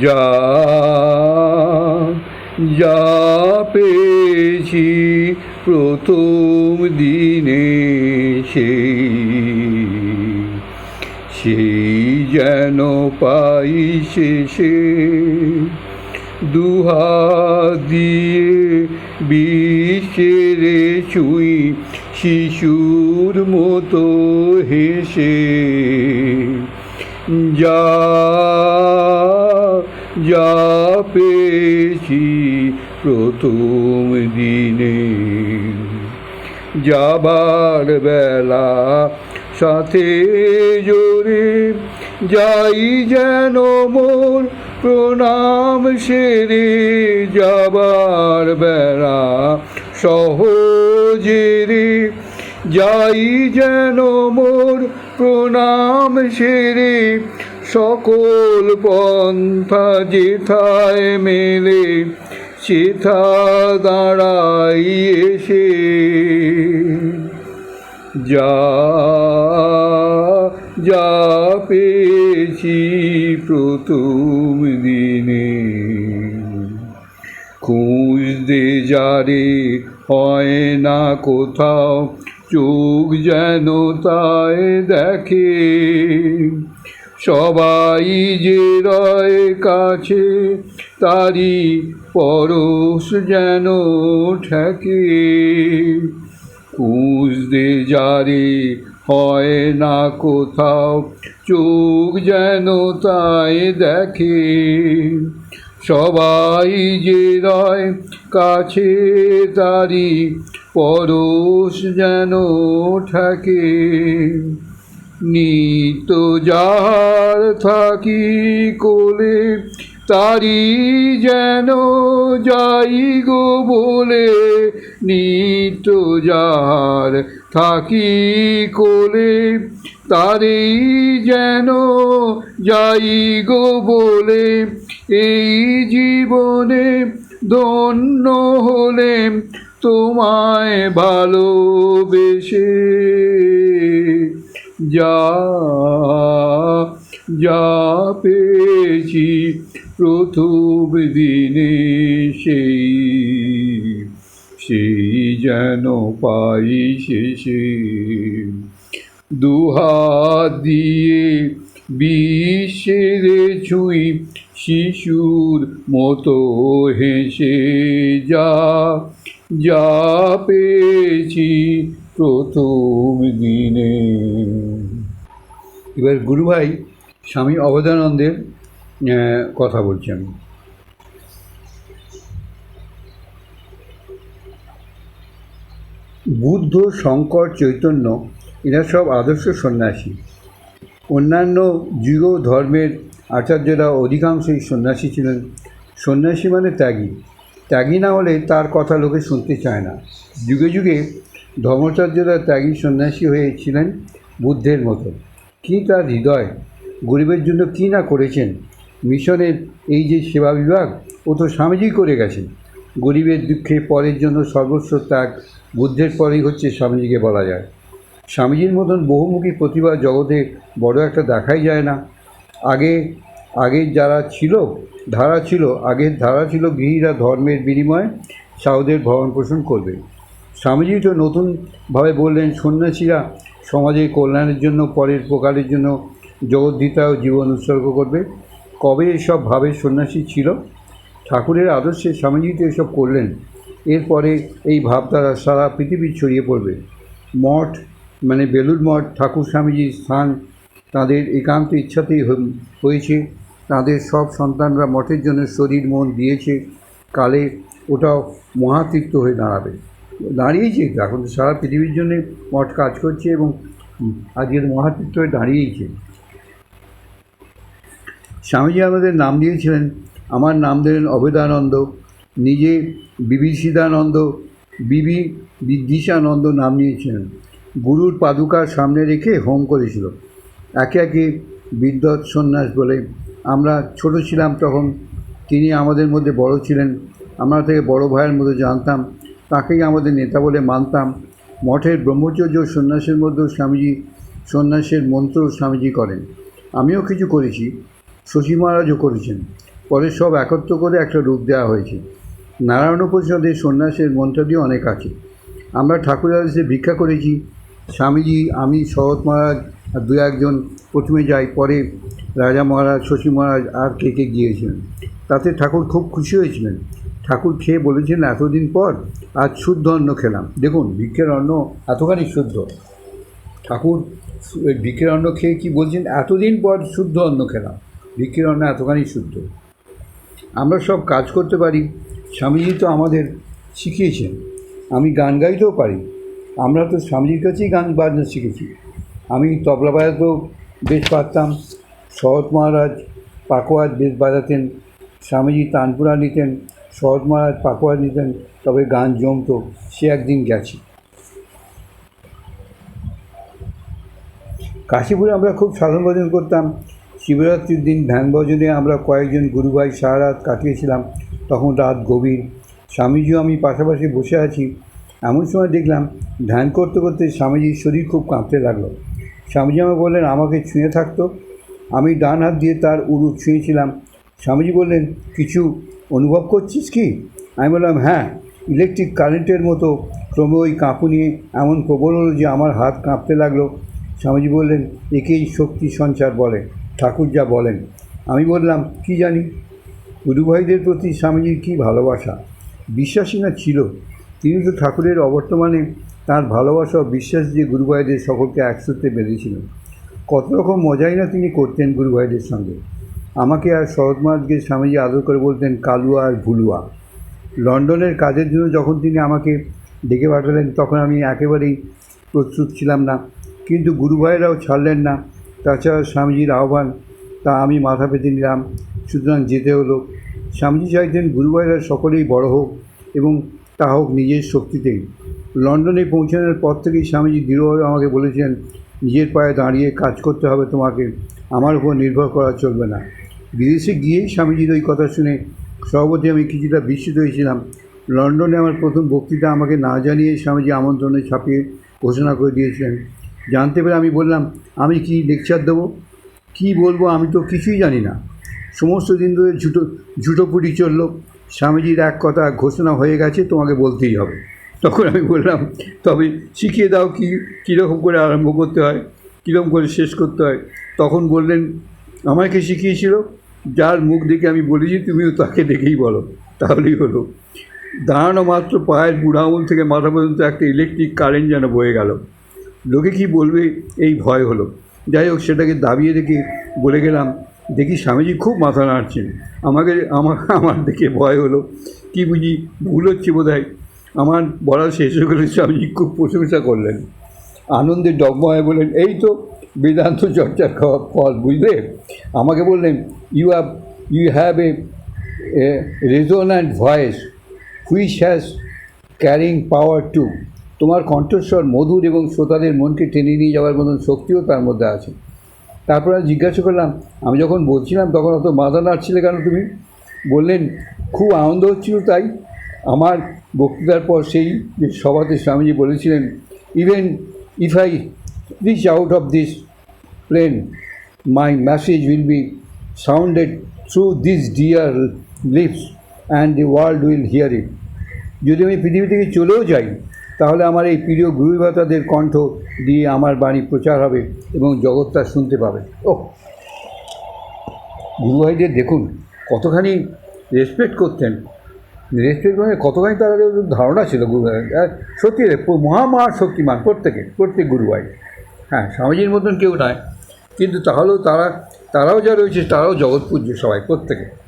যা যা পেয়েছি প্রথম দিনে সেই সেই যেন পাই শেষে দুহাত দিয়ে বিশ্বের ছুঁই শিশুর মতো হেসে, যা প্রথম দিনে যাবার বেলা সাথে জোরে যাই যেন মোর প্রণাম সেরে যাবার বেলা সহজে রে যাই যেন মোর প্রণাম সেরে সকল পন্থা যেথায় মেলে সেথা দাঁড়াই যা যা পেয়েছি প্রথম দিনে। খুঁজতে যারে হয় না কোথাও, চোখ যেন তাই দেখে। সবাই যে রয় কাছে তারি পরশ যেন ঠেকে। খুঁজতে যারে হয় না কোথাও, চোখ যেন তাই দেখে। সবাই যে রয় কাছে তারি পরশ যেন ঠেকে। নিত যার থাকি কোলে, তারি যেন যাই গো বলে। নিত যার থাকি কোলে, তারি যেন যাই গো বলে। এই জীবনে ধন্য হলে তোমায় ভালোবেসে। যা যা পেয়েছি প্রথম দিনে সেই সেই যেন পাই শেষে। দুহাত দিয়ে বিশ্বের ছুঁই শিশুর মতো হেসে যা যা পেয়েছি প্রথম দিনে এবার গুরুভাই স্বামী অবদানন্দের কথা বলছি আমি বুদ্ধ, শঙ্কর, চৈতন্য, এরা সব আদর্শ সন্ন্যাসী। অন্যান্য যুগ ধর্মের আচার্যরা অধিকাংশই সন্ন্যাসী ছিলেন। সন্ন্যাসী মানে ত্যাগী। ত্যাগী না হলে তার কথা লোকে শুনতে চায় না। যুগে যুগে ধর্মাচার্যরা ত্যাগী সন্ন্যাসী হয়েছিলেন বুদ্ধের মতো। কী তার হৃদয়? গরিবের জন্য কী না করেছেন? মিশনের এই যে সেবা বিভাগ, ও তো স্বামীজি করে গেছেন। গরিবের দুঃখে পরের জন্য সর্বস্ব ত্যাগ বুদ্ধের পরেই হচ্ছে স্বামীজিকে বলা যায়। স্বামীজির মতন বহুমুখী প্রতিভা জগতে বড় একটা দেখাই যায় না। আগে আগের যারা ছিল, ধারা ছিল, আগের ধারা ছিল গৃহীরা ধর্মের বিনিময়ে সাউদের ভরণ পোষণ করবে। স্বামীজি তো নতুনভাবে বললেন, সন্ন্যাসীরা সমাজের কল্যাণের জন্য, পরের প্রকারের জন্য জগদ্ধিতায় জীবন উৎসর্গ করবে। কবে এসব ভাবে সন্ন্যাসী ছিল? ঠাকুরের আদর্শে স্বামীজি তো এসব করলেন। এরপরে এই ভাবধারা সারা পৃথিবী ছড়িয়ে পড়বে। মঠ মানে বেলুর মঠ, ঠাকুর স্বামীজির স্থান তাদের একান্ত ইচ্ছাতেই হয়েছে। তাদের সব সন্তানরা মঠের জন্য শরীর, মন দিয়েছে। কালে ওটাও মহাতীর্থ হয়ে দাঁড়াবে। দাঁড়িয়েছে এখন তো সারা পৃথিবীর জন্য মঠ কাজ করছে এবং আজকের মহাতীর্থ হয়ে দাঁড়িয়েছে স্বামীজি আমাদের নাম দিয়েছিলেন। আমার নাম দিলেন অভেদানন্দ নিজে বিভীষিদানন্দ বিবি বিদ্বিষানন্দ নাম নিয়েছিলেন গুরুর পাদুকার সামনে রেখে হোম করেছিল। একে একে বিদ্যৎ সন্ন্যাস বলে আমরা ছোট ছিলাম তখন, তিনি আমাদের মধ্যে বড় ছিলেন। আমরা থেকে বড় ভাইয়ের মতো জানতাম। তাকেই আমাদের নেতা বলে মানতাম। মঠের ব্রহ্মচর্য সন্ন্যাসের মধ্যেও স্বামীজি, সন্ন্যাসের মন্ত্র স্বামীজি করেন। আমিও কিছু করেছি, শশী মহারাজও করেছেন। পরে সব একত্র করে একটা রূপ দেওয়া হয়েছে। নারায়ণ উপনিষদের সন্ন্যাসের মন্ত্রাদি অনেক আছে। আমরা ঠাকুর আদেশে ভিক্ষা করেছি। স্বামীজি, আমি, শরৎ মহারাজ আর দু একজন প্রথমে যাই, পরে রাজা মহারাজ, শশী মহারাজ আর কে কে গিয়েছিলেন। তাতে ঠাকুর খুব খুশি হয়েছিলেন। ঠাকুর খেয়ে বলেছেন, এতদিন পর আজ শুদ্ধ অন্ন খেলাম। দেখুন, ভিক্ষের অন্ন এতখানি শুদ্ধ। ঠাকুর ভিক্ষের অন্ন খেয়ে কি বলছেন? এতদিন পর শুদ্ধ অন্ন খেলাম। ভিক্ষের অন্ন এতখানি শুদ্ধ। আমরা সব কাজ করতে পারি। স্বামীজি তো আমাদের শিখিয়েছেন। আমি গান গাইতেও পারি। আমরা তো স্বামীজির কাছেই গান বাজনা শিখেছি। আমি তবলা বাজাতেও বেশ পারতাম। শরৎ মহারাজ পাকোয়াজ বেশ বাজাতেন। স্বামীজি তানপুরা নিতেন। শরৎ মহারাজ পাকোয়াজ নিতেন তবে গান জমতো, সে একদিন গেছে। কাশীপুরে আমরা খুব সাধন ভজন করতাম। শিবরাত্রির দিন ধ্যান ভজনে আমরা কয়েকজন গুরুভাই সারা রাত কাটিয়েছিলাম। তখন রাত গভীর। স্বামীজিও আমি পাশাপাশি বসে আছি। এমন সময় দেখলাম, ধ্যান করতে করতে স্বামীজির শরীর খুব কাঁপতে লাগল। স্বামীজি আমাকে বললেন, আমাকে ছুঁয়ে থাকতো। আমি ডান হাত দিয়ে তার উরু ছুঁয়েছিলাম। স্বামীজি বললেন, কিছু অনুভব করছিস কি? আমি বললাম হ্যাঁ ইলেকট্রিক কারেন্টের মতো ক্রমে ওই কাঁপুনি এমন প্রবল হলো যে আমার হাত কাঁপতে লাগল। স্বামীজি বললেন, একেই শক্তি সঞ্চার বলে, ঠাকুর যা বলেন। আমি বললাম, কি জানি? গুরুভাইদের প্রতি স্বামীজির কী ভালোবাসা? বিশ্বাসী না ছিল। তিনি তো ঠাকুরের অবর্তমানে তার ভালোবাসা ও বিশ্বাস দিয়ে গুরুভাইদের সকলকে একসূত্রে বেঁধেছিলেন। কত রকম মজাই না তিনি করতেন গুরুভাইদের সঙ্গে। আমাকে আর শরৎ মহারাজকে স্বামীজি আদর করে বলতেন কালুয়া আর ভুলুয়া। লন্ডনের কাজের জন্য যখন তিনি আমাকে ডেকে পাঠালেন, তখন আমি একেবারেই প্রস্তুত ছিলাম না। কিন্তু গুরুভাইরাও ছাড়লেন না। তাছাড়া স্বামীজির আহ্বান, তা আমি মাথা পেতে নিলাম। সুতরাং যেতে হলো। স্বামীজি চাইতেন গুরুভাইরা সকলেই বড় হোক এবং তা হোক নিজের শক্তিতেই লন্ডনে পৌঁছানোর পর থেকেই স্বামীজি দৃঢ়ভাবে আমাকে বলেছেন নিজের পায়ে দাঁড়িয়ে কাজ করতে হবে তোমাকে। আমার উপর নির্ভর করা চলবে না। বিদেশে গিয়েই স্বামীজির ওই কথা শুনে সভাপতি আমি কিছুটা বিস্মিত হয়েছিলাম। লন্ডনে আমার প্রথম বক্তৃতা আমাকে না জানিয়ে স্বামীজি আমন্ত্রণে ছাপিয়ে ঘোষণা করে দিয়েছিলেন। জানতে পেরে আমি বললাম, আমি কি লেকচার দেবো? কী বলব আমি তো কিছুই জানি না। সমস্ত দিন ধরে ঝুটো, ঝুটোপুটি চলল। স্বামীজির এক কথা ঘোষণা হয়ে গেছে, তোমাকে বলতেই হবে। তখন আমি বললাম, তবে শিখিয়ে দাও কি, কীরকম করে আরম্ভ করতে হয়? কীরকম করে শেষ করতে হয়? তখন বললেন আমাকে শিখিয়েছিল, যার মুখ দেখে আমি বলেছি, তুমিও তাকে দেখেই বলো। তাহলেই হলো। দাঁড়ানো মাত্র পায়ের বুড়া আঙুল থেকে মাথা পর্যন্ত একটা ইলেকট্রিক কারেন্ট যেন বয়ে গেল। লোকে কি বলবে? এই ভয় হলো। যাই হোক, সেটাকে দাবিয়ে রেখে বলে গেলাম, দেখি স্বামীজি খুব মাথা নাড়ছেন। আমাকে, আমার আমার দেখে ভয় হলো। কি বুঝি ভুল হচ্ছে বোধ আমার বলা শেষ হয়ে গেলে স্বামীজি খুব প্রশংসা করলেন। আনন্দে ডগময় বললেন, এই তো বেদান্ত চর্চার ফল, বুঝলে? আমাকে বললেন you have you have a resonant voice which has carrying power to তোমার কণ্ঠস্বর মধুর এবং শ্রোতাদের মনকে টেনে নিয়ে যাওয়ার মতন শক্তিও তার মধ্যে আছে। তারপর আমি জিজ্ঞাসা করলাম, আমি যখন বলছিলাম, তখন অত মাথা নাড়ছিলে কেন তুমি? বললেন, খুব আনন্দ হচ্ছিল তাই। আমার বক্তৃতার পর সেই সভাতে স্বামীজি বলেছিলেন even if I reach out of this plane my message will be sounded through this dear lips and the world will hear it যদি আমি পৃথিবী থেকে চলেও যাই, তাহলে আমার এই প্রিয় গুরুভাতাদের কণ্ঠ দিয়ে আমার বাণী প্রচার হবে এবং জগৎ তা শুনতে পাবে। ও গুরুভাইদের দেখুন, কতখানি রেসপেক্ট করতেন। রেসপেক্ট মানে কতখানি তার ধারণা ছিল গুরু সত্যি রে মহা মহা শক্তিমান প্রত্যেকে প্রত্যেক গুরুভাই হ্যাঁ স্বামীজির মতন কেউ নয়। কিন্তু তাহলেও তারা, তারাও যা রয়েছে, তারাও জগৎ পূজ্য সবাই, প্রত্যেকে।